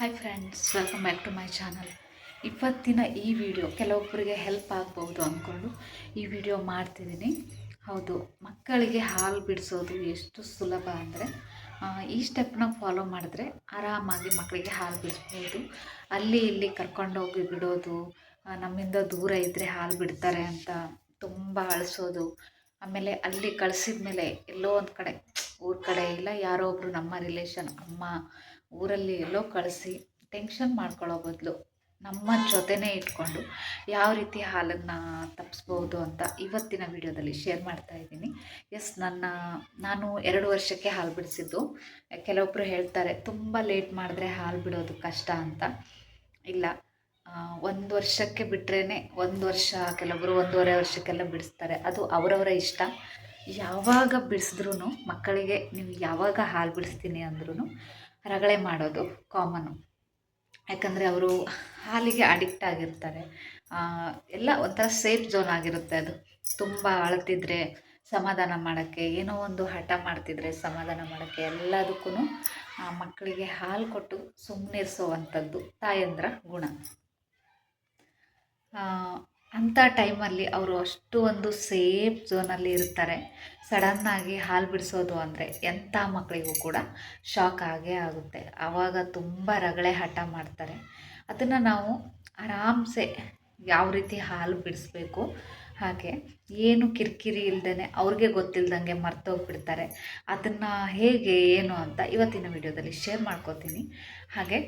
Hi friends welcome back to my channel ಇವತ್ತಿನ ಈ video ಕೆಲವೊಬ್ಬರಿಗೆ ಹೆಲ್ಪ್ ಆಗ್ಬೋದು ಅಂದ್ಕೊಂಡು ಈ ವಿಡಿಯೋ ಮಾಡ್ತಿದ್ದೀನಿ. ಹೌದು, ಮಕ್ಕಳಿಗೆ ಹಾಲು ಬಿಡಿಸೋದು ಎಷ್ಟು ಸುಲಭ ಅಂದರೆ ಈ ಸ್ಟೆಪ್ನ ಫಾಲೋ ಮಾಡಿದ್ರೆ ಆರಾಮಾಗಿ ಮಕ್ಕಳಿಗೆ ಹಾಲು ಬಿಡಿಸ್ಬೋದು. ಅಲ್ಲಿ ಇಲ್ಲಿ ಕರ್ಕೊಂಡೋಗಿ ಬಿಡೋದು ನಮ್ಮಿಂದ ದೂರ ಇದ್ದರೆ ಹಾಲು ಬಿಡ್ತಾರೆ ಅಂತ ತುಂಬ ಅಳಿಸೋದು. ಆಮೇಲೆ ಅಲ್ಲಿ ಕಳಿಸಿದ ಮೇಲೆ ಎಲ್ಲೋ ಒಂದು ಕಡೆ, ಊರ ಕಡೆ ಇಲ್ಲ, ಯಾರೋ ಒಬ್ಬರು ನಮ್ಮ ರಿಲೇಷನ್ ಅಮ್ಮ ಊರಲ್ಲಿ ಎಲ್ಲೋ ಕಳಿಸಿ ಟೆನ್ಷನ್ ಮಾಡ್ಕೊಳ್ಳೋ ಬದಲು ನಮ್ಮ ಜೊತೆನೇ ಇಟ್ಕೊಂಡು ಯಾವ ರೀತಿ ಹಾಲನ್ನು ತಪ್ಪಿಸ್ಬೋದು ಅಂತ ಇವತ್ತಿನ ವಿಡಿಯೋದಲ್ಲಿ ಶೇರ್ ಮಾಡ್ತಾ ಇದ್ದೀನಿ. ಎಸ್ ನನ್ನ, ನಾನು ಎರಡು ವರ್ಷಕ್ಕೆ ಹಾಲು ಬಿಡಿಸಿದ್ದು. ಕೆಲವೊಬ್ಬರು ಹೇಳ್ತಾರೆ, ತುಂಬ ಲೇಟ್ ಮಾಡಿದ್ರೆ ಹಾಲು ಬಿಡೋದು ಕಷ್ಟ ಅಂತ. ಇಲ್ಲ ಒಂದು ವರ್ಷಕ್ಕೆ ಬಿಟ್ರೇ ಒಂದು ವರ್ಷ ಕೆಲವೊಬ್ಬರು ಒಂದೂವರೆ ವರ್ಷಕ್ಕೆಲ್ಲ ಬಿಡಿಸ್ತಾರೆ. ಅದು ಅವರವರ ಇಷ್ಟ. ಯಾವಾಗ ಬಿಡಿಸಿದ್ರೂ ಮಕ್ಕಳಿಗೆ ನೀವು ಯಾವಾಗ ಹಾಲು ಬಿಡಿಸ್ತೀನಿ ಅಂದ್ರೂ ರಗಳೆ ಮಾಡೋದು ಕಾಮನು ಯಾಕಂದರೆ ಅವರು ಹಾಲಿಗೆ ಅಡಿಕ್ಟ್ ಆಗಿರ್ತಾರೆ. ಎಲ್ಲ ಒಂಥರ ಸೇಫ್ ಝೋನ್ ಆಗಿರುತ್ತೆ ಅದು. ತುಂಬ ಅಳ್ತಿದ್ರೆ, ಸಮಾಧಾನ ಮಾಡೋಕ್ಕೆ, ಏನೋ ಒಂದು ಹಠ ಮಾಡ್ತಿದ್ರೆ ಸಮಾಧಾನ ಮಾಡೋಕ್ಕೆ ಎಲ್ಲದಕ್ಕೂ ಮಕ್ಕಳಿಗೆ ಹಾಲು ಕೊಟ್ಟು ಸುಮ್ಮನಿರಿಸೋವಂಥದ್ದು ತಾಯಂದ್ರ ಗುಣ. ಅಂಥ ಟೈಮಲ್ಲಿ ಅವರು ಅಷ್ಟು ಒಂದು ಸೇಫ್ ಝೋನಲ್ಲಿ ಇರ್ತಾರೆ. ಸಡನ್ನಾಗಿ ಹಾಲು ಬಿಡಿಸೋದು ಅಂದರೆ ಎಂಥ ಮಕ್ಕಳಿಗೂ ಕೂಡ ಶಾಕ್ ಆಗೇ ಆಗುತ್ತೆ. ಆವಾಗ ತುಂಬ ರಗಳೆ ಹಠ ಮಾಡ್ತಾರೆ. ಅದನ್ನು ನಾವು ಆರಾಮ್ಸೆ ಯಾವ ರೀತಿ ಹಾಲು ಬಿಡಿಸ್ಬೇಕು, ಹಾಗೆ ಏನು ಕಿರಿಕಿರಿ ಇಲ್ಲದೇ ಅವ್ರಿಗೆ ಗೊತ್ತಿಲ್ಲದಂಗೆ ಮರ್ತೋಗ್ಬಿಡ್ತಾರೆ. ಅದನ್ನು ಹೇಗೆ, ಏನು ಅಂತ ಇವತ್ತಿನ ವಿಡಿಯೋದಲ್ಲಿ ಶೇರ್ ಮಾಡ್ಕೋತೀನಿ. ಹಾಗೆ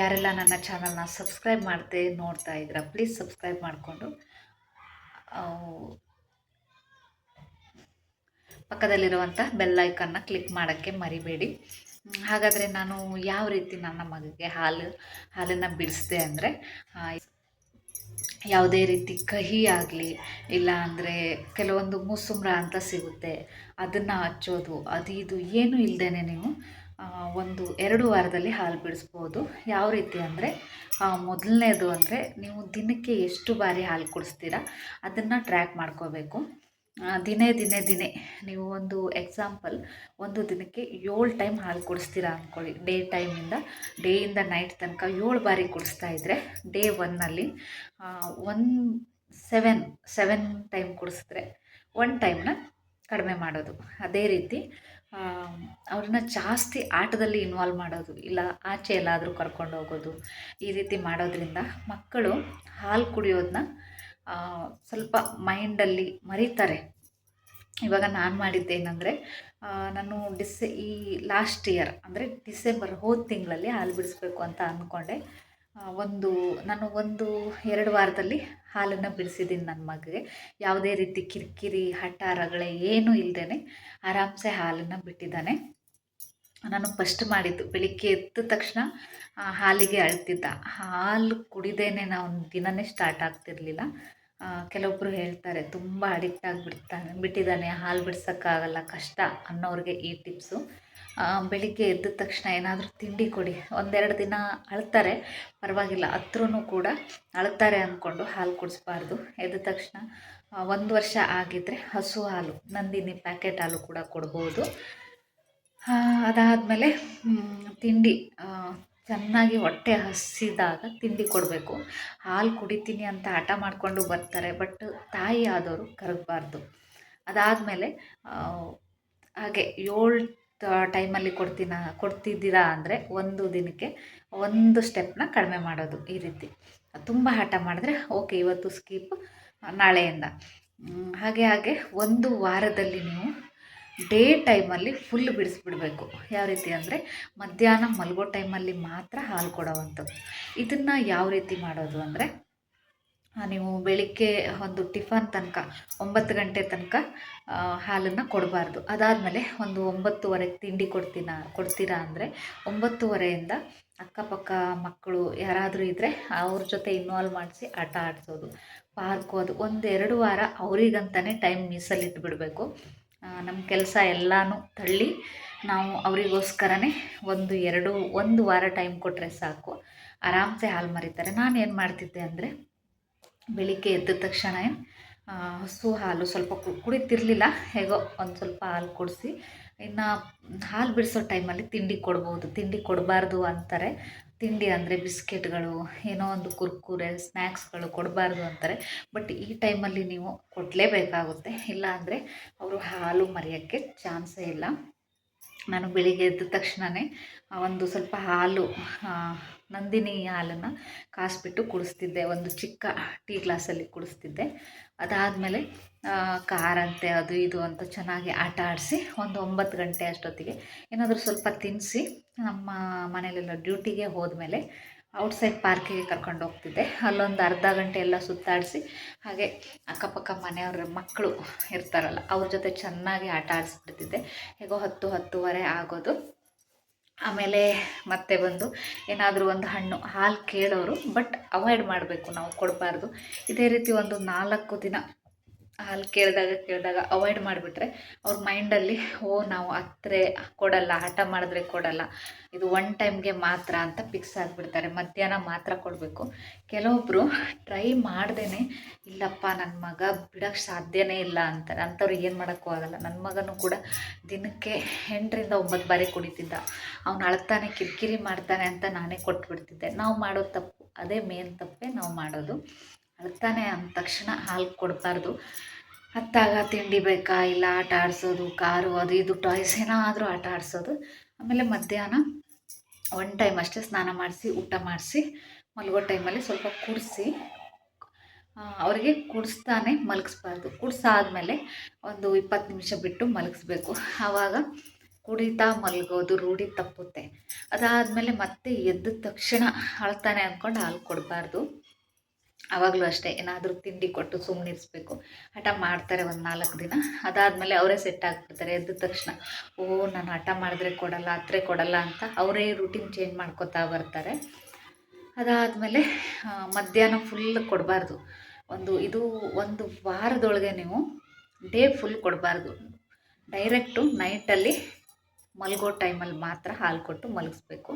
ಯಾರೆಲ್ಲ ನನ್ನ ಚಾನಲ್ನ ಸಬ್ಸ್ಕ್ರೈಬ್ ಮಾಡ್ತೇ ನೋಡ್ತಾ ಇದ್ದೀರಾ ಪ್ಲೀಸ್ ಸಬ್ಸ್ಕ್ರೈಬ್ ಮಾಡಿಕೊಂಡು ಪಕ್ಕದಲ್ಲಿರುವಂಥ ಬೆಲ್ಲೈಕನ್ನ ಕ್ಲಿಕ್ ಮಾಡೋಕ್ಕೆ ಮರಿಬೇಡಿ. ಹಾಗಾದರೆ ನಾನು ಯಾವ ರೀತಿ ನನ್ನ ಮಗಗೆ ಹಾಲು, ಹಾಲನ್ನು ಬಿಡಿಸಿದೆ ಅಂದರೆ ಯಾವುದೇ ರೀತಿ ಕಹಿ ಆಗಲಿ, ಇಲ್ಲ ಅಂದರೆ ಕೆಲವೊಂದು ಮುಸುಮ್ರ ಅಂತ ಸಿಗುತ್ತೆ, ಅದನ್ನು ಹಚ್ಚೋದು, ಅದು ಇದು ಏನೂ ಇಲ್ಲದೇ ನೀವು ಒಂದು ಎರಡು ವಾರದಲ್ಲಿ ಹಾಲು ಬಿಡಿಸ್ಬೋದು. ಯಾವ ರೀತಿ ಅಂದರೆ ಮೊದಲನೇದು ಅಂದರೆ ನೀವು ದಿನಕ್ಕೆ ಎಷ್ಟು ಬಾರಿ ಹಾಲು ಕುಡಿಸ್ತೀರಾ ಅದನ್ನು ಟ್ರ್ಯಾಕ್ ಮಾಡ್ಕೋಬೇಕು. ದಿನೇ ದಿನೇ ದಿನೇ ನೀವು ಒಂದು ಎಕ್ಸಾಂಪಲ್ ಒಂದು ದಿನಕ್ಕೆ ಏಳು ಟೈಮ್ ಹಾಲು ಕುಡಿಸ್ತೀರಾ ಅಂದ್ಕೊಳ್ಳಿ ಡೇ ಟೈಮಿಂದ ಡೇಯಿಂದ ನೈಟ್ ತನಕ ಏಳು ಬಾರಿ ಕುಡಿಸ್ತಾ ಇದ್ದರೆ ಡೇ ಒನ್ನಲ್ಲಿ ಒನ್ ಸೆವೆನ್ ಸೆವೆನ್ ಟೈಮ್ ಕುಡಿಸಿದ್ರೆ ಒನ್ ಟೈಮ್ನ ಕಡಿಮೆ ಮಾಡೋದು. ಅದೇ ರೀತಿ ಅವ್ರನ್ನ ಜಾಸ್ತಿ ಆಟದಲ್ಲಿ ಇನ್ವಾಲ್ವ್ ಮಾಡೋದು ಇಲ್ಲ, ಆಚೆ ಎಲ್ಲಾದರೂ ಕರ್ಕೊಂಡು ಹೋಗೋದು ಈ ರೀತಿ ಮಾಡೋದ್ರಿಂದ ಮಕ್ಕಳು ಹಾಲು ಕುಡಿಯೋದನ್ನ ಸ್ವಲ್ಪ ಮೈಂಡಲ್ಲಿ ಮರೀತಾರೆ. ಇವಾಗ ನಾನು ಮಾಡಿದ್ದೇನೆಂದರೆ ನಾನು ಡಿಸೆ, ಈ ಲಾಸ್ಟ್ ಇಯರ್ ಅಂದರೆ ಡಿಸೆಂಬರ್ ಹೋದ ತಿಂಗಳಲ್ಲಿ ಹಾಲು ಬಿಡಿಸ್ಬೇಕು ಅಂತ ಅಂದ್ಕೊಂಡೆ ಒಂದು, ನಾನು ಒಂದು ಎರಡು ವಾರದಲ್ಲಿ ಹಾಲನ್ನು ಬಿಡಿಸಿದ್ದೀನಿ ನನ್ನ ಮಗಗೆ. ಯಾವುದೇ ರೀತಿ ಕಿರಿಕಿರಿ ಹಠ ರಗಳೆ ಏನೂ ಇಲ್ಲದೇ ಆರಾಮ್ಸೆ ಹಾಲನ್ನು ಬಿಟ್ಟಿದ್ದಾನೆ. ನಾನು ಫಸ್ಟ್ ಮಾಡಿದ್ದು, ಬೆಳಿಗ್ಗೆ ಎದ್ದ ತಕ್ಷಣ ಹಾಲಿಗೆ ಅಳ್ತಿದ್ದ. ಹಾಲು ಕುಡಿದೇನೆ ನಾವು ದಿನನೇ ಸ್ಟಾರ್ಟ್ ಆಗ್ತಿರ್ಲಿಲ್ಲ. ಕೆಲವೊಬ್ಬರು ಹೇಳ್ತಾರೆ, ತುಂಬ ಅಡಿಕ್ಟ್ ಆಗಿಬಿಡ್ತಾನೆ. ಬಿಟ್ಟಿದ್ದಾನೆ, ಹಾಲು ಬಿಡ್ಸೋಕ್ಕಾಗಲ್ಲ, ಕಷ್ಟ ಅನ್ನೋರಿಗೆ ಈ ಟಿಪ್ಸು ಬೆಳಿಗ್ಗೆ ಎದ್ದ ತಕ್ಷಣ ಏನಾದರೂ ತಿಂಡಿ ಕೊಡಿ. ಒಂದೆರಡು ದಿನ ಅಳ್ತಾರೆ, ಪರವಾಗಿಲ್ಲ ಹತ್ರೂ ಕೂಡ ಅಳ್ತಾರೆ ಅಂದ್ಕೊಂಡು ಹಾಲು ಕುಡಿಸ್ಬಾರ್ದು. ಎದ್ದ ತಕ್ಷಣ ಒಂದು ವರ್ಷ ಆಗಿದ್ದರೆ ಹಸು ಹಾಲು, ನಂದಿನಿ ಪ್ಯಾಕೆಟ್ ಹಾಲು ಕೂಡ ಕೊಡ್ಬೋದು. ಅದಾದಮೇಲೆ ತಿಂಡಿ ಚೆನ್ನಾಗಿ ಹೊಟ್ಟೆ ಹಸಿದಾಗ ತಿಂಡಿ ಕೊಡಬೇಕು. ಹಾಲು ಕುಡಿತೀನಿ ಅಂತ ಹಠ ಮಾಡಿಕೊಂಡು ಬರ್ತಾರೆ, ಬಟ್ ತಾಯಿ ಆದವರು ಕರಗಬಾರ್ದು. ಅದಾದಮೇಲೆ ಹಾಗೆ ಏಳು ಟೈಮಲ್ಲಿ ಕೊಡ್ತೀನ, ಕೊಡ್ತಿದ್ದೀರಾ ಅಂದರೆ ಒಂದು ದಿನಕ್ಕೆ ಒಂದು ಸ್ಟೆಪ್ನ ಕಡಿಮೆ ಮಾಡೋದು ಈ ರೀತಿ. ತುಂಬ ಹಠ ಮಾಡಿದ್ರೆ, ಓಕೆ, ಇವತ್ತು ಸ್ಕಿಪ್ ನಾಳೆಯಿಂದ. ಹಾಗೆ ಹಾಗೆ ಒಂದು ವಾರದಲ್ಲಿ ನೀವು ಡೇ ಟೈಮಲ್ಲಿ ಫುಲ್ ಬಿಡಿಸ್ಬಿಡ್ಬೇಕು. ಯಾವ ರೀತಿ ಅಂದರೆ ಮಧ್ಯಾಹ್ನ ಮಲಗೋ ಟೈಮಲ್ಲಿ ಮಾತ್ರ ಹಾಲು ಕೊಡೋವಂಥದ್ದು. ಇದನ್ನು ಯಾವ ರೀತಿ ಮಾಡೋದು ಅಂದರೆ ನೀವು ಬೆಳಿಗ್ಗೆ ಒಂದು ಟಿಫನ್ ತನಕ, ಒಂಬತ್ತು ಗಂಟೆ ತನಕ ಹಾಲನ್ನು ಕೊಡಬಾರ್ದು. ಅದಾದಮೇಲೆ ಒಂದು ಒಂಬತ್ತುವರೆಗೆ ತಿಂಡಿ ಕೊಡ್ತೀನ, ಕೊಡ್ತೀರಾ ಅಂದರೆ ಒಂಬತ್ತುವರೆಯಿಂದ ಅಕ್ಕಪಕ್ಕ ಮಕ್ಕಳು ಯಾರಾದರೂ ಇದ್ದರೆ ಅವ್ರ ಜೊತೆ ಇನ್ವಾಲ್ವ್ ಮಾಡಿಸಿ ಆಟ ಆಡಿಸೋದು, ಪಾರ್ಕ್ ಹೋದು ಒಂದೆರಡು ವಾರ ಅವರಿಗಂತಲೇ ಟೈಮ್ ಮೀಸಲಿಟ್ಟು ಬಿಡಬೇಕು ನಮ್ಮ ಕೆಲಸ ಎಲ್ಲನೂ ತಳ್ಳಿ ನಾವು ಅವರಿಗೋಸ್ಕರನೇ ಒಂದು ಎರಡು, ಒಂದು ವಾರ ಟೈಮ್ ಕೊಟ್ಟರೆ ಸಾಕು. ಆರಾಮ್ಸೆ ಹಾಲು ಮರಿತಾರೆ. ನಾನು ಏನು ಮಾಡ್ತಿದ್ದೆ ಅಂದರೆ ಬೆಳಿಗ್ಗೆ ಎದ್ದ ತಕ್ಷಣ ಹಸು ಹಾಲು ಸ್ವಲ್ಪ ಕುಡಿತಿರ್ಲಿಲ್ಲ. ಹೇಗೋ ಒಂದು ಸ್ವಲ್ಪ ಹಾಲು ಕುಡಿಸಿ, ಇನ್ನು ಹಾಲು ಬಿಡಿಸೋ ಟೈಮಲ್ಲಿ ತಿಂಡಿ ಕೊಡ್ಬೋದು. ತಿಂಡಿ ಕೊಡಬಾರ್ದು ಅಂತಾರೆ. ತಿಂಡಿ ಅಂದರೆ ಬಿಸ್ಕೆಟ್ಗಳು, ಏನೋ ಒಂದು ಕುರ್ಕುರೆ ಸ್ನ್ಯಾಕ್ಸ್ಗಳು ಕೊಡಬಾರ್ದು ಅಂತಾರೆ. ಬಟ್ ಈ ಟೈಮಲ್ಲಿ ನೀವು ಕೊಡಲೇಬೇಕಾಗುತ್ತೆ. ಇಲ್ಲ ಅಂದರೆ ಅವರು ಹಾಲು ಮರೆಯೋಕ್ಕೆ ಚಾನ್ಸೇ ಇಲ್ಲ. ನಾನು ಬೆಳಿಗ್ಗೆ ಎದ್ದ ತಕ್ಷಣವೇ ಒಂದು ಸ್ವಲ್ಪ ಹಾಲು ನಂದಿನಿ ಹಾಲನ್ನು ಕಾಸ್ಬಿಟ್ಟು ಕುಡಿಸ್ತಿದ್ದೆ. ಒಂದು ಚಿಕ್ಕ ಟೀ ಗ್ಲಾಸಲ್ಲಿ ಕುಡಿಸ್ತಿದ್ದೆ. ಅದಾದಮೇಲೆ ಕಾರಂತೆ ಅದು ಇದು ಅಂತ ಚೆನ್ನಾಗಿ ಆಟ ಆಡಿಸಿ ಒಂದು ಒಂಬತ್ತು ಗಂಟೆ ಅಷ್ಟೊತ್ತಿಗೆ ಏನಾದರೂ ಸ್ವಲ್ಪ ತಿನ್ನಿಸಿ ನಮ್ಮ ಮನೆಯಲ್ಲೆಲ್ಲ ಡ್ಯೂಟಿಗೆ ಹೋದ್ಮೇಲೆ ಔಟ್ಸೈಡ್ ಪಾರ್ಕಿಗೆ ಕರ್ಕೊಂಡು ಹೋಗ್ತಿದ್ದೆ. ಅಲ್ಲೊಂದು ಅರ್ಧ ಗಂಟೆ ಎಲ್ಲ ಸುತ್ತಾಡಿಸಿ, ಹಾಗೆ ಅಕ್ಕಪಕ್ಕ ಮನೆಯವ್ರ ಮಕ್ಕಳು ಇರ್ತಾರಲ್ಲ, ಅವ್ರ ಜೊತೆ ಚೆನ್ನಾಗಿ ಆಟ ಆಡಿಸ್ಬಿಡ್ತಿದ್ದೆ. ಹೇಗೋ ಹತ್ತು, ಹತ್ತುವರೆ ಆಗೋದು. ಆಮೇಲೆ ಮತ್ತೆ ಬಂದು ಏನಾದರೂ ಒಂದು ಹಣ್ಣು, ಹಾಲು ಕೇಳೋರು, ಬಟ್ ಅವಾಯ್ಡ್ ಮಾಡಬೇಕು, ನಾವು ಕೊಡಬಾರ್ದು. ಇದೇ ರೀತಿ ಒಂದು ನಾಲ್ಕು ದಿನ ಹಾಲು ಕೇಳಿದಾಗ ಕೇಳಿದಾಗ ಅವಾಯ್ಡ್ ಮಾಡಿಬಿಟ್ರೆ ಅವ್ರ ಮೈಂಡಲ್ಲಿ ಓ, ನಾವು ಹತ್ತಿರ ಕೊಡಲ್ಲ, ಹಠ ಮಾಡಿದ್ರೆ ಕೊಡಲ್ಲ. ಇದು ಒನ್ ಟೈಮ್ಗೆ ಮಾತ್ರ ಅಂತ ಫಿಕ್ಸ್ ಆಗಿಬಿಡ್ತಾರೆ. ಮಧ್ಯಾಹ್ನ ಮಾತ್ರ ಕೊಡಬೇಕು. ಕೆಲವೊಬ್ಬರು ಟ್ರೈ ಮಾಡ್ದೇ ಇಲ್ಲಪ್ಪ ನನ್ನ ಮಗ ಬಿಡೋಕ್ಕೆ ಸಾಧ್ಯನೇ ಇಲ್ಲ ಅಂತಾರೆ ಅಂಥವ್ರು ಏನು ಮಾಡೋಕ್ಕೂ ಆಗಲ್ಲ. ನನ್ನ ಮಗನೂ ಕೂಡ ದಿನಕ್ಕೆ ಎಂಟರಿಂದ ಒಂಬತ್ತು ಬಾರಿ ಕುಡಿತಿದ್ದ. ಅವ್ನು ಅಳ್ತಾನೆ, ಕಿರಿಕಿರಿ ಮಾಡ್ತಾನೆ ಅಂತ ನಾನೇ ಕೊಟ್ಬಿಡ್ತಿದ್ದೆ. ನಾವು ಮಾಡೋ ತಪ್ಪು, ಅದೇ ಮೇನ್ ತಪ್ಪೇ ನಾವು ಮಾಡೋದು. ಅಳ್ತಾನೆ ಅಂದ ತಕ್ಷಣ ಹಾಲು ಕೊಡಬಾರ್ದು. ಹತ್ತಾಗ ತಿಂಡಿ ಬೇಕಾ? ಇಲ್ಲ, ಆಟ ಆಡಿಸೋದು, ಕಾರು, ಅದು ಇದು ಟಾಯ್ಸ್ ಏನಾದರೂ ಆಟ ಆಡಿಸೋದು. ಆಮೇಲೆ ಮಧ್ಯಾಹ್ನ ಒನ್ ಟೈಮ್ ಅಷ್ಟೇ ಸ್ನಾನ ಮಾಡಿಸಿ, ಊಟ ಮಾಡಿಸಿ, ಮಲಗೋ ಟೈಮಲ್ಲಿ ಸ್ವಲ್ಪ ಕುಡಿಸಿ ಅವರಿಗೆ ಕುಡಿಸ್ತಾನೆ ಮಲಗಿಸ್ಬಾರ್ದು. ಕುಡಿಸಾದ್ಮೇಲೆ ಒಂದು ಇಪ್ಪತ್ತು ನಿಮಿಷ ಬಿಟ್ಟು ಮಲಗಿಸ್ಬೇಕು. ಆವಾಗ ಕುಡಿತಾ ಮಲಗೋದು, ರೂಢಿ ತಪ್ಪುತ್ತೆ. ಅದಾದಮೇಲೆ ಮತ್ತೆ ಎದ್ದ ತಕ್ಷಣ ಅಳ್ತಾನೆ ಅಂದ್ಕೊಂಡು ಹಾಲು ಕೊಡಬಾರ್ದು. ಆವಾಗಲೂ ಅಷ್ಟೇ, ಏನಾದರೂ ತಿಂಡಿ ಕೊಟ್ಟು ಸುಮ್ಮನಿರಿಸ್ಬೇಕು ಹಠ ಮಾಡ್ತಾರೆ ಒಂದು ನಾಲ್ಕು ದಿನ, ಅದಾದಮೇಲೆ ಅವರೇ ಸೆಟ್ ಆಗಿಬಿಡ್ತಾರೆ ಎದ್ದ ತಕ್ಷಣ. ಓ, ನಾನು ಹಠ ಮಾಡಿದ್ರೆ ಕೊಡಲ್ಲ, ಹತ್ರ ಕೊಡಲ್ಲ ಅಂತ ಅವರೇ ರೂಟೀನ್ ಚೇಂಜ್ ಮಾಡ್ಕೋತಾ ಬರ್ತಾರೆ. ಅದಾದಮೇಲೆ ಮಧ್ಯಾಹ್ನ ಫುಲ್ ಕೊಡಬಾರ್ದು. ಒಂದು ಇದು ಒಂದು ವಾರದೊಳಗೆ ನೀವು ಡೇ ಫುಲ್ ಕೊಡಬಾರ್ದು. ಡೈರೆಕ್ಟು ನೈಟಲ್ಲಿ ಮಲಗೋ ಟೈಮಲ್ಲಿ ಮಾತ್ರ ಹಾಲು ಕೊಟ್ಟು ಮಲಗಿಸ್ಬೇಕು.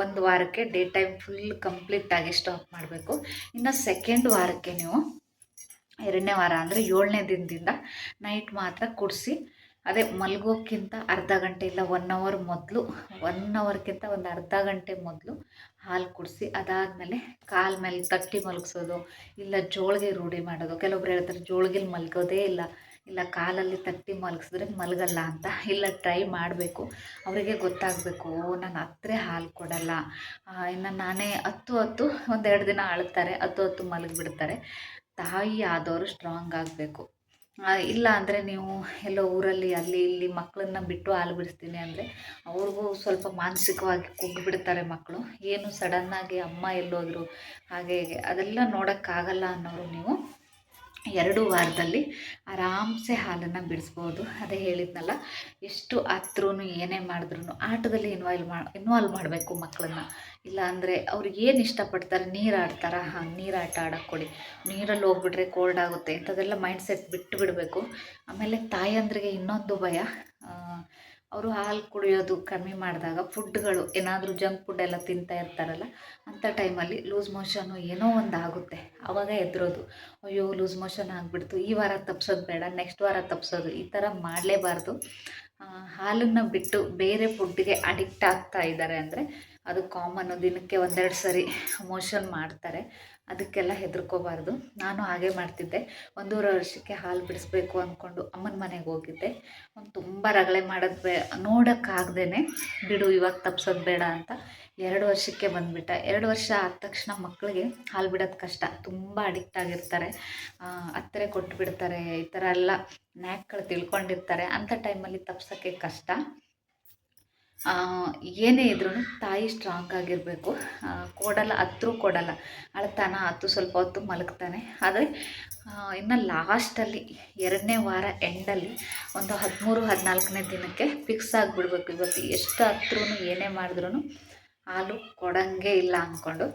ಒಂದು ವಾರಕ್ಕೆ ಡೇ ಟೈಮ್ ಫುಲ್ ಕಂಪ್ಲೀಟಾಗಿ ಸ್ಟಾಪ್ ಮಾಡಬೇಕು. ಇನ್ನು ಸೆಕೆಂಡ್ ವಾರಕ್ಕೆ ನೀವು ಎರಡನೇ ವಾರ ಅಂದರೆ ಏಳನೇ ದಿನದಿಂದ ನೈಟ್ ಮಾತ್ರ ಕುಡಿಸಿ, ಅದೇ ಮಲಗೋಕ್ಕಿಂತ ಅರ್ಧ ಗಂಟೆ ಇಲ್ಲ ಒನ್ ಅವರ್ ಮೊದಲು ಒನ್ ಅವರ್ಗಿಂತ ಒಂದು ಅರ್ಧ ಗಂಟೆ ಮೊದಲು ಹಾಲು ಕುಡಿಸಿ, ಅದಾದಮೇಲೆ ಕಾಲ ಮೇಲೆ ತಟ್ಟಿ ಮಲಗಿಸೋದು, ಇಲ್ಲ ಜೋಳಿಗೆ ರೂಢಿ ಮಾಡೋದು. ಕೆಲವೊಬ್ರು ಹೇಳ್ತಾರೆ ಜೋಳಿಗೆಲಿ ಮಲಗೋದೇ ಇಲ್ಲ. ಇಲ್ಲ ಕಾಲಲ್ಲಿ ತಟ್ಟಿ ಮಲಗಿಸಿದ್ರೆ ಮಲಗಲ್ಲ ಅಂತ. ಇಲ್ಲ ಟ್ರೈ ಮಾಡಬೇಕು. ಅವರಿಗೆ ಗೊತ್ತಾಗಬೇಕು ನಾನು ಹತ್ತಿರೇ ಹಾಲು ಕೊಡಲ್ಲ. ಇನ್ನು ನಾನೇ ಹತ್ತು ಹತ್ತು ಒಂದೆರಡು ದಿನ ಅಳ್ತಾರೆ, ಹತ್ತು ಹತ್ತು ಮಲಗಿಬಿಡ್ತಾರೆ. ತಾಯಿ ಆದವರು ಸ್ಟ್ರಾಂಗ್ ಆಗಬೇಕು. ಇಲ್ಲ ಅಂದರೆ ನೀವು ಎಲ್ಲೋ ಊರಲ್ಲಿ, ಅಲ್ಲಿ, ಇಲ್ಲಿ ಮಕ್ಕಳನ್ನ ಬಿಟ್ಟು ಹಾಲು ಬಿಡಿಸ್ತೀನಿ ಅಂದರೆ ಅವ್ರಿಗೂ ಸ್ವಲ್ಪ ಮಾನಸಿಕವಾಗಿ ಕುಗ್ಗಿಬಿಡ್ತಾರೆ ಮಕ್ಕಳು ಏನು ಸಡನ್ನಾಗಿ ಅಮ್ಮ ಎಲ್ಲೋದ್ರು, ಹಾಗೆ ಹೀಗೆ ಅದೆಲ್ಲ ನೋಡೋಕ್ಕಾಗಲ್ಲ ಅನ್ನೋರು ನೀವು. ಎರಡು ವಾರದಲ್ಲಿ ಆರಾಮ್ಸೆ ಹಾಲನ್ನು ಬಿಡಿಸ್ಬೋದು. ಅದೇ ಹೇಳಿದ್ನಲ್ಲ, ಎಷ್ಟು ಹತ್ರೂ ಏನೇ ಮಾಡಿದ್ರು ಆಟದಲ್ಲಿ ಇನ್ವಾಲ್ವ್ ಮಾ ಇನ್ವಾಲ್ವ್ ಮಾಡಬೇಕು ಮಕ್ಕಳನ್ನ ಇಲ್ಲ ಅಂದರೆ ಅವ್ರಿಗೆ ಏನು ಇಷ್ಟಪಡ್ತಾರೆ? ನೀರು ಆಡ್ತಾರ? ಹಾಂ, ನೀರು ಆಟ ಆಡೋಕ್ಕೆ ಕೊಡಿ. ನೀರಲ್ಲಿ ಹೋಗ್ಬಿಟ್ರೆ ಕೋಲ್ಡ್ ಆಗುತ್ತೆ. ಇಂಥದ್ದೆಲ್ಲ ಮೈಂಡ್ ಸೆಟ್ ಬಿಟ್ಟು ಬಿಡಬೇಕು ಆಮೇಲೆ ತಾಯಂದ್ರಿಗೆ ಇನ್ನೊಂದು ಭಯ. ಅವರು ಹಾಲು ಕುಡಿಯೋದು ಕಮ್ಮಿ ಮಾಡಿದಾಗ ಫುಡ್ಗಳು, ಏನಾದರೂ ಜಂಕ್ ಫುಡ್ ಎಲ್ಲ ತಿಂತಾ ಇರ್ತಾರಲ್ಲ, ಅಂಥ ಟೈಮಲ್ಲಿ ಲೂಸ್ ಮೋಷನು ಏನೋ ಒಂದು ಆಗುತ್ತೆ. ಆವಾಗ ಎದ್ರೋದು. ಅಯ್ಯೋ, ಲೂಸ್ ಮೋಷನ್ ಆಗಿಬಿಡ್ತು. ಈ ವಾರ ತಪ್ಸೋದು ಬೇಡ, ನೆಕ್ಸ್ಟ್ ವಾರ ತಪ್ಸೋದು. ಈ ಥರ ಮಾಡಲೇಬಾರ್ದು. ಹಾಲನ್ನು ಬಿಟ್ಟು ಬೇರೆ ಫುಡ್ಗೆ ಅಡಿಕ್ಟ್ ಆಗ್ತಾ ಇದ್ದಾರೆ ಅಂದರೆ ಅದು ಕಾಮನ್ನು ದಿನಕ್ಕೆ ಒಂದೆರಡು ಸರಿ ಮೋಷನ್ ಮಾಡ್ತಾರೆ. ಅದಕ್ಕೆಲ್ಲ ಹೆದರ್ಕೋಬಾರ್ದು. ನಾನು ಹಾಗೆ ಮಾಡ್ತಿದ್ದೆ. ಒಂದೂವರೆ ವರ್ಷಕ್ಕೆ ಹಾಲು ಬಿಡಿಸ್ಬೇಕು ಅಂದ್ಕೊಂಡು ಅಮ್ಮನ ಮನೆಗೆ ಹೋಗಿದ್ದೆ. ಒಂದು ತುಂಬ ರಗಳೆ ಮಾಡೋದು ಬೇ ನೋಡೋಕ್ಕಾಗ್ದೇ ಬಿಡು, ಇವಾಗ ತಪ್ಸೋದು ಬೇಡ ಅಂತ ಎರಡು ವರ್ಷಕ್ಕೆ ಬಂದುಬಿಟ್ಟ. ಎರಡು ವರ್ಷ ಆದ ತಕ್ಷಣ ಮಕ್ಕಳಿಗೆ ಹಾಲು ಬಿಡೋದು ಕಷ್ಟ. ತುಂಬ ಅಡಿಕ್ಟ್ ಆಗಿರ್ತಾರೆ. ಹತ್ತಿರ ಕೊಟ್ಟು ಬಿಡ್ತಾರೆ ಈ ಥರ ಎಲ್ಲ ನ್ಯಾಕ್ಗಳು ತಿಳ್ಕೊಂಡಿರ್ತಾರೆ. ಅಂಥ ಟೈಮಲ್ಲಿ ತಪ್ಸೋಕ್ಕೆ ಕಷ್ಟ. ಏನೇ ಇದ್ರೂ ತಾಯಿ ಸ್ಟ್ರಾಂಗ್ ಆಗಿರಬೇಕು. ಕೊಡಲ್ಲ ಹತ್ರೂ ಕೊಡಲ್ಲ. ಅಳ್ತಾನ ಹತ್ತು ಸ್ವಲ್ಪ ಹೊತ್ತು ಮಲಗ್ತಾನೆ. ಆದರೆ ಇನ್ನು ಲಾಸ್ಟಲ್ಲಿ ಎರಡನೇ ವಾರ ಎಂಡಲ್ಲಿ ಒಂದು ಹದಿಮೂರು, ಹದಿನಾಲ್ಕನೇ ದಿನಕ್ಕೆ ಫಿಕ್ಸ್ ಆಗಿಬಿಡ್ಬೇಕು. ಇವತ್ತು ಎಷ್ಟು ಹತ್ರೂ ಏನೇ ಮಾಡಿದ್ರೂ ಹಾಲು ಕೊಡಂಗೆ ಇಲ್ಲ ಅಂದ್ಕೊಂಡು,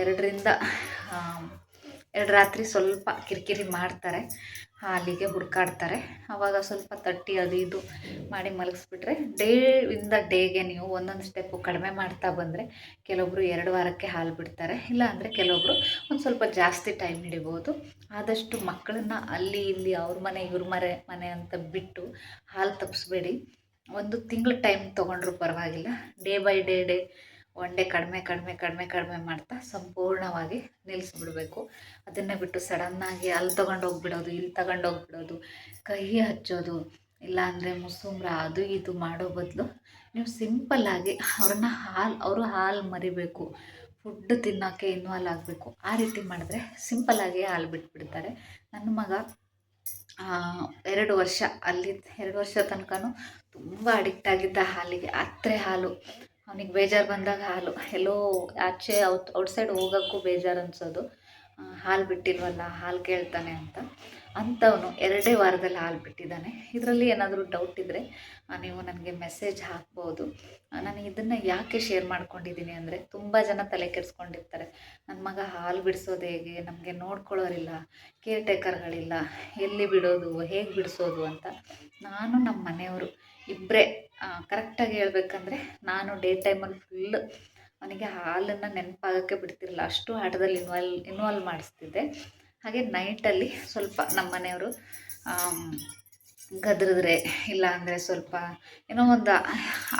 ಎರಡರಿಂದ ಎರಡು ರಾತ್ರಿ ಸ್ವಲ್ಪ ಕಿರಿಕಿರಿ ಮಾಡ್ತಾರೆ, ಹಾಲಿಗೆ ಹುಡುಕಾಡ್ತಾರೆ. ಆವಾಗ ಸ್ವಲ್ಪ ತಟ್ಟಿ ಅದು ಇದು ಮಾಡಿ ಮಲಗಿಸ್ಬಿಟ್ರೆ ಡೇ ಇಂದ ಡೇಗೆ ನೀವು ಒಂದೊಂದು ಸ್ಟೆಪ್ಪು ಕಡಿಮೆ ಮಾಡ್ತಾ ಬಂದರೆ ಕೆಲವೊಬ್ಬರು ಎರಡು ವಾರಕ್ಕೆ ಹಾಲು ಬಿಡ್ತಾರೆ. ಇಲ್ಲ ಅಂದರೆ ಕೆಲವೊಬ್ಬರು ಒಂದು ಸ್ವಲ್ಪ ಜಾಸ್ತಿ ಟೈಮ್ ಹಿಡಿಬೋದು. ಆದಷ್ಟು ಮಕ್ಕಳನ್ನ ಅಲ್ಲಿ ಇಲ್ಲಿ ಅವ್ರ ಮನೆ, ಇವ್ರ ಮನೆ ಮನೆ ಅಂತ ಬಿಟ್ಟು ಹಾಲು ತಪ್ಪಿಸ್ಬೇಡಿ ಒಂದು ತಿಂಗಳು ಟೈಮ್ ತೊಗೊಂಡ್ರೂ ಪರವಾಗಿಲ್ಲ. Day by day day one day ಕಡಿಮೆ ಕಡಿಮೆ ಕಡಿಮೆ ಕಡಿಮೆ ಮಾಡ್ತಾ ಸಂಪೂರ್ಣವಾಗಿ ನಿಲ್ಲಿಸ್ಬಿಡ್ಬೇಕು ಅದನ್ನು ಬಿಟ್ಟು ಸಡನ್ನಾಗಿ ಅಲ್ಲಿ ತೊಗೊಂಡೋಗ್ಬಿಡೋದು, ಇಲ್ಲಿ ತಗೊಂಡೋಗ್ಬಿಡೋದು, ಕೈ ಹಚ್ಚೋದು, ಇಲ್ಲಾಂದರೆ ಮುಸುಮ್ರ ಅದು ಇದು ಮಾಡೋ ಬದಲು ನೀವು ಸಿಂಪಲ್ಲಾಗಿ ಅವ್ರನ್ನ ಹಾಲು, ಅವರು ಹಾಲು ಮರಿಬೇಕು ಫುಡ್ ತಿನ್ನೋಕ್ಕೆ ಇನ್ವಾಲ್ವ್ ಆಗಬೇಕು. ಆ ರೀತಿ ಮಾಡಿದ್ರೆ ಸಿಂಪಲ್ಲಾಗಿ ಹಾಲು ಬಿಟ್ಬಿಡ್ತಾರೆ. ನನ್ನ ಮಗ ಎರಡು ವರ್ಷ ಅಲ್ಲಿ, ಎರಡು ವರ್ಷ ತನಕನೂ ತುಂಬ ಅಡಿಕ್ಟ್ ಆಗಿದ್ದ ಹಾಲಿಗೆ, ಅತ್ರೆ ಹಾಲು. ಅವನಿಗೆ ಬೇಜಾರು ಬಂದಾಗ ಹಾಲು. ಎಲ್ಲೋ ಆಚೆ ಔಟ್ ಔಟ್ಸೈಡ್ ಹೋಗೋಕ್ಕೂ ಬೇಜಾರು ಅನಿಸೋದು. ಹಾಲು ಬಿಟ್ಟಿಲ್ವಲ್ಲ, ಹಾಲು ಕೇಳ್ತಾನೆ ಅಂತ. ಅಂಥವನು ಎರಡೇ ವಾರದಲ್ಲಿ ಹಾಲು ಬಿಟ್ಟಿದ್ದಾನೆ. ಇದರಲ್ಲಿ ಏನಾದರೂ ಡೌಟ್ ಇದ್ದರೆ ನೀವು ನನಗೆ ಮೆಸೇಜ್ ಹಾಕ್ಬೋದು. ನಾನು ಇದನ್ನು ಯಾಕೆ ಶೇರ್ ಮಾಡ್ಕೊಂಡಿದ್ದೀನಿ ಅಂದರೆ, ತುಂಬ ಜನ ತಲೆ ಕೆಡಿಸ್ಕೊಂಡಿರ್ತಾರೆ. ನನ್ನ ಮಗ ಹಾಲು ಬಿಡಿಸೋದು ಹೇಗೆ? ನಮಗೆ ನೋಡ್ಕೊಳ್ಳೋರಿಲ್ಲ ಕೇರ್ ಟೇಕರ್ಗಳಿಲ್ಲ ಎಲ್ಲಿ ಬಿಡೋದು? ಹೇಗೆ ಬಿಡಿಸೋದು ಅಂತ. ನಾನು ನಮ್ಮ ಮನೆಯವರು ಇಬ್ಬರೇ ಕರೆಕ್ಟಾಗಿ ಹೇಳ್ಬೇಕಂದ್ರೆ ನಾನು ಡೇ ಟೈಮಲ್ಲಿ ಫುಲ್ ಅವನಿಗೆ ಹಾಲನ್ನು ನೆನಪಾಗೋಕ್ಕೆ ಬಿಡ್ತಿರಲಿಲ್ಲ. ಅಷ್ಟು ಆಟದಲ್ಲಿ ಇನ್ವಾಲ್ ಇನ್ವಾಲ್ವ್ ಮಾಡಿಸ್ತಿದ್ದೆ. ಹಾಗೆ ನೈಟಲ್ಲಿ ಸ್ವಲ್ಪ ನಮ್ಮ ಮನೆಯವರು ಗದ್ರಿದ್ರೆ, ಇಲ್ಲ ಅಂದರೆ ಸ್ವಲ್ಪ ಏನೋ ಒಂದು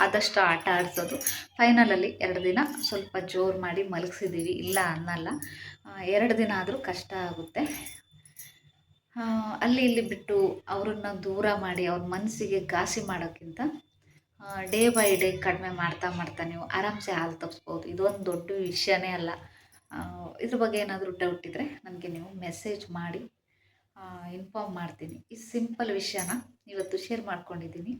ಆದಷ್ಟು ಆಟ ಆಡಿಸೋದು. ಫೈನಲಲ್ಲಿ ಎರಡು ದಿನ ಸ್ವಲ್ಪ ಜೋರು ಮಾಡಿ ಮಲಗಿಸಿದ್ದೀವಿ ಇಲ್ಲ ಅನ್ನಲ್ಲ. ಎರಡು ದಿನ ಆದರೂ ಕಷ್ಟ ಆಗುತ್ತೆ. ಅಲ್ಲಿ ಇಲ್ಲಿ ಬಿಟ್ಟು ಅವ್ರನ್ನ ದೂರ ಮಾಡಿ ಅವ್ರ ಮನಸ್ಸಿಗೆ ಘಾಸಿ ಮಾಡೋಕ್ಕಿಂತ ಡೇ ಬೈ ಡೇ ಕಡಿಮೆ ಮಾಡ್ತಾ ಮಾಡ್ತಾ ನೀವು ಆರಾಮ್ಸೆ ಹಾಲು ತಪ್ಪಿಸ್ಬೋದು ಇದೊಂದು ದೊಡ್ಡ ವಿಷಯನೇ ಅಲ್ಲ. ಇದ್ರ ಬಗ್ಗೆ ಏನಾದರೂ ಡೌಟ್ ಇದ್ದರೆ ನನಗೆ ನೀವು ಮೆಸೇಜ್ ಮಾಡಿ ಇನ್ಫಾರ್ಮ್ ಮಾಡ್ತೀನಿ. ಈ ಸಿಂಪಲ್ ವಿಷಯನ ಇವತ್ತು ಶೇರ್ ಮಾಡ್ಕೊಂಡಿದ್ದೀನಿ.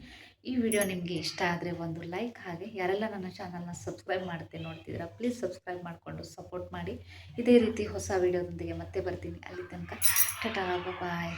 ಈ ವಿಡಿಯೋ ನಿಮಗೆ ಇಷ್ಟ ಆದರೆ ಒಂದು ಲೈಕ್ ಹಾಗೆ ಯಾರೆಲ್ಲ ನನ್ನ ಚಾನಲ್ನ ಸಬ್ಸ್ಕ್ರೈಬ್ ಮಾಡ್ತೀನಿ ನೋಡ್ತಿದ್ದೀರಾ ಪ್ಲೀಸ್ ಸಬ್ಸ್ಕ್ರೈಬ್ ಮಾಡಿಕೊಂಡು ಸಪೋರ್ಟ್ ಮಾಡಿ. ಇದೇ ರೀತಿ ಹೊಸ ವಿಡಿಯೋದೊಂದಿಗೆ ಮತ್ತೆ ಬರ್ತೀನಿ. ಅಲ್ಲಿ ತನಕ ಟಟಾ ಬಾಯ್.